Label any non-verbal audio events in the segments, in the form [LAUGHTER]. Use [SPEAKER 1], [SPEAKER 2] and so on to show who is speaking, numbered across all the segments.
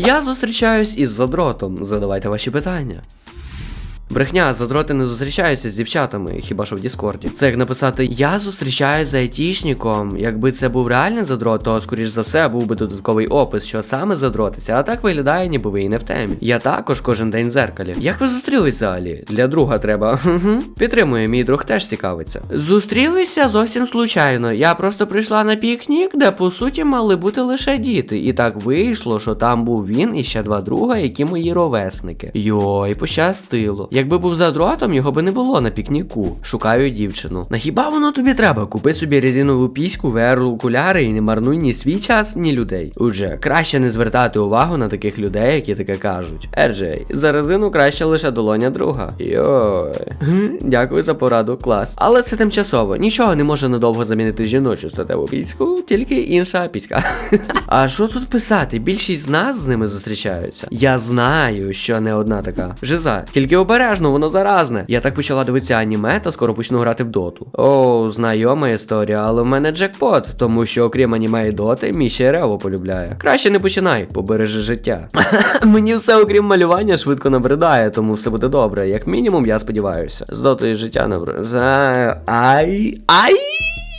[SPEAKER 1] Я зустрічаюсь із задротом. Задавайте ваші питання. Брехня, задроти не зустрічаються з дівчатами, хіба що в Діскорді. Це як написати Я зустрічаюсь з айтішником. Якби це був реальний задрот, то скоріш за все був би додатковий опис, що саме задротиться, а так виглядає, ніби ви і не в темі. Я також кожен день в зеркалі. Як ви зустрілись взагалі? Для друга треба. [LAUGHS] Підтримує, мій друг теж цікавиться. Зустрілися зовсім случайно. Я просто прийшла на пікнік, де по суті мали бути лише діти. І так вийшло, що там був він і ще два друга, які мої ровесники. Йой, пощастило. Якби був задротом, його би не було на пікніку. Шукаю дівчину. На хіба воно тобі треба? Купи собі резинову піську, VR окуляри і не марнуй ні свій час, ні людей. Отже, краще не звертати увагу на таких людей, які таке кажуть. Ерджей, за резину краще лише долоня друга. Йой. Дякую за пораду, клас. Але це тимчасово. Нічого не може надовго замінити жіночу статеву піську, тільки інша піська. [LAUGHS] А що тут писати? Більшість з нас з ними зустрічаються. Я знаю, що не одна така. Жиза, тільки обережно, воно заразне. Я так почала дивитися аніме та скоро почну грати в доту. О, знайома історія, але в мене джекпот, тому що окрім аніме і доти, мій ще Рево полюбляє. Краще не починай, побережи життя. [LAUGHS] Мені все, окрім малювання, швидко набридає, тому все буде добре. Як мінімум, я сподіваюся. З дотою життя набридає. Ай. Ай!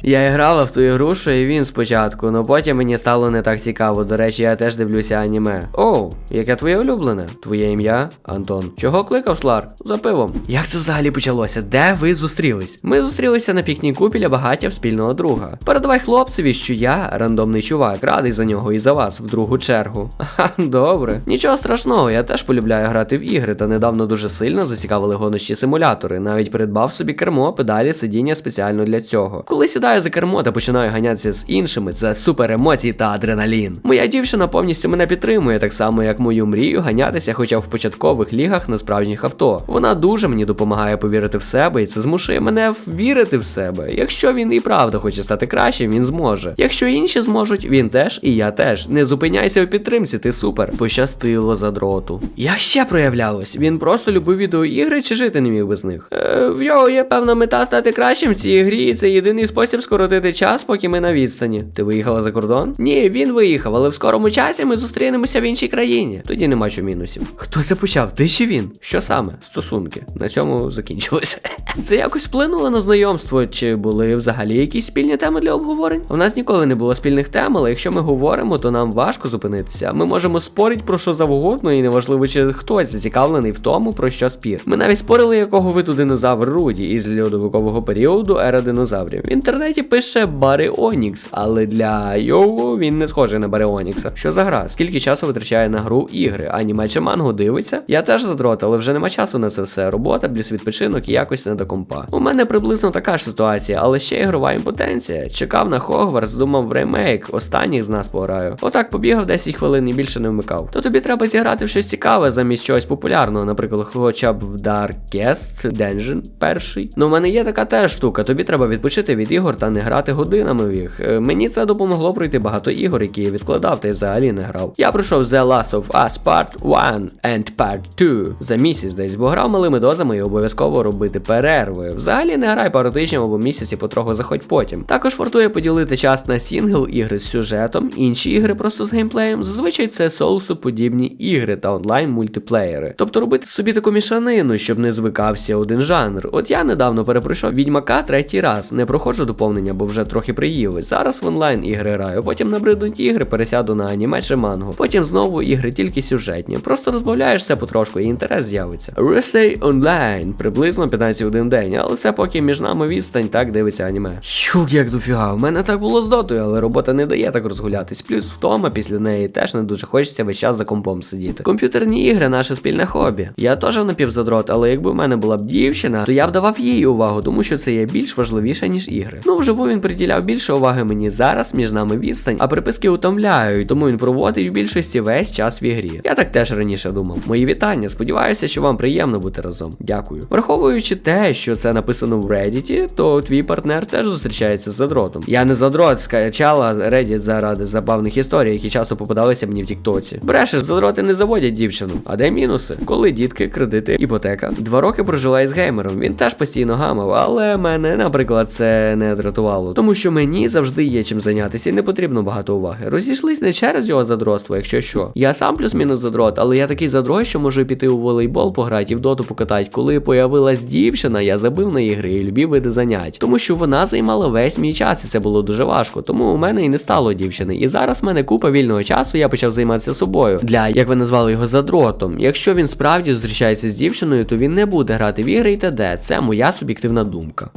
[SPEAKER 1] Я грала в ту ігру, що і він спочатку, але потім мені стало не так цікаво. До речі, я теж дивлюся аніме. Оу, яке твоє улюблене? Твоє ім'я? Антон. Чого кликав Сларк? За пивом. Як це взагалі почалося? Де ви зустрілись? Ми зустрілися на пікніку біля багаття спільного друга. Передавай хлопцеві, що я рандомний чувак, радий за нього і за вас в другу чергу. [LAUGHS] Ха, добре. Нічого страшного, я теж полюбляю грати в ігри, та недавно дуже сильно зацікавили гоночні симулятори. Навіть придбав собі кермо, педалі, сидіння спеціально для цього. Коли сідаю за кермо та починаю ганятися з іншими, це супер емоції та адреналін. Моя дівчина повністю мене підтримує, так само як мою мрію ганятися, хоча в початкових лігах на справжніх авто. Вона дуже мені допомагає повірити в себе, і це змушує мене вірити в себе. Якщо він і правда хоче стати кращим, він зможе. Якщо інші зможуть, він теж і я теж. Не зупиняйся у підтримці, ти супер. Пощастило за дроту. Як ще проявлялось? Він просто любив відеоігри чи жити не міг без них? Е, в його є певна мета стати кращим в цій грі, і це єдиний спосіб скоротити час, поки ми на відстані. Ти виїхала за кордон? Ні, він виїхав, але в скорому часі ми зустрінемося в іншій країні. Тоді нема що мінусів. Хто це почав? Ти чи він? Що саме? Стосунки. На цьому закінчилося. [LAUGHS] Це якось вплинуло на знайомство, чи були взагалі якісь спільні теми для обговорень? У нас ніколи не було спільних тем, але якщо ми говоримо, то нам важко зупинитися. Ми можемо спорити про що завгодно, і неважливо, чи хтось зацікавлений в тому, про що спір. Ми навіть спорили, якого виду динозавр Руді із льодовикового періоду ера динозаврів. В інтернеті пише Баріонікс, але для його він не схожий на Баріонікса. Що за гра? Скільки часу витрачає на гру ігри? Аніме чи мангу дивиться? Я теж задрот, але вже нема часу на це все. Робота, плюс відпочинок і якось не до компа. У мене приблизно така ж ситуація, але ще ігрова імпотенція. Чекав на Хогвартс, думав ремейк, останніх з нас пограю. Отак побігав 10 хвилин і більше не вмикав. То тобі треба зіграти в щось цікаве замість чогось популярного, наприклад, хоча б в Darkest Dungeon перший. Ну, в мене є така теж штука. Тобі треба відпочити від ігор та не грати годинами в їх. Е, Мені це допомогло пройти багато ігор, які я відкладав та й взагалі не грав. Я пройшов The Last of Us Part 1 and Part 2 за місяць десь, бо грав малими дозами і обов'язково робити перерви. Взагалі не грай пару тижнів або місяці, потроху заходь потім. Також вартує поділити час на сінгл ігри з сюжетом, інші ігри просто з геймплеєм. Зазвичай це соусу подібні ігри та онлайн мультиплеєри. Тобто робити собі таку мішанину, щоб не звикався один жанр. От я недавно перепройшов відьмака третій раз. Не проходжу доповнення, бо вже трохи приїлось. Зараз в онлайн ігри граю, потім набридуть ігри, пересяду на аніме чи мангу. Потім знову ігри тільки сюжетні. Просто розбавляєш все потрошку і інтерес з'явиться. Restay Online приблизно 15 один день, але це поки між нами відстань, так дивиться аніме. Юк, як дофіга, в мене так було з дотою, але робота не дає так розгулятись. Плюс втома після неї теж не дуже хочеться весь час за компом сидіти. Комп'ютерні ігри наше спільне хобі. Я теж напівзадрот, але якби в мене була б дівчина, то я б давав їй увагу, тому що це є більш важливіше, ніж ігри. Ну, вживу він приділяв більше уваги мені зараз, між нами відстань, а приписки утомляють, тому він проводить в більшості весь час в ігрі. Я так теж раніше думав. Мої вітання. Сподіваюся, що вам приємно бути разом. Дякую. Враховуючи те, що це написано в Reddit, то твій партнер теж зустрічається з задротом. Я не задрот, скачала Reddit заради забавних історій, які часто попадалися мені в Тіктоці. Брешеш, задроти не заводять дівчину. А де мінуси? Коли дітки, кредити, іпотека. Два роки прожила із геймером. Він теж постійно гамав, але мене, наприклад, це не дратувало, тому що мені завжди є чим зайнятися і не потрібно багато уваги. Розійшлись не через його задротство, якщо що. Я сам плюс-мінус задрот, але я такий задрот, що можу піти у волейбол пограти і в доту покатати. Коли появилась дівчина, я забив на ігри і любів види занять, тому що вона займала весь мій час, і це було дуже важко. Тому у мене і не стало дівчини. І зараз в мене купа вільного часу, я почав займатися собою. Для як ви назвали його задротом. Якщо він справді зустрічається з дівчиною, то він не буде грати в ігри і т.д. Це моя суб'єктивна думка.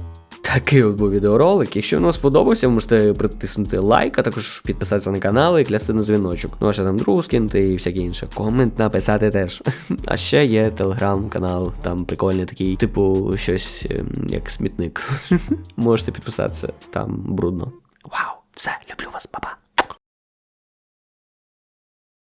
[SPEAKER 1] Такий от був відеоролик. Якщо вам сподобався, можете притиснути лайк, а також підписатися на канал і клясти на дзвіночок. Ну а ще там другу скинути і всяке інше. Комент написати теж. [LAUGHS] А ще є телеграм-канал, там прикольний такий, типу, щось ем, як смітник. [LAUGHS] Можете підписатися, там брудно. Вау, все, люблю вас, па-па.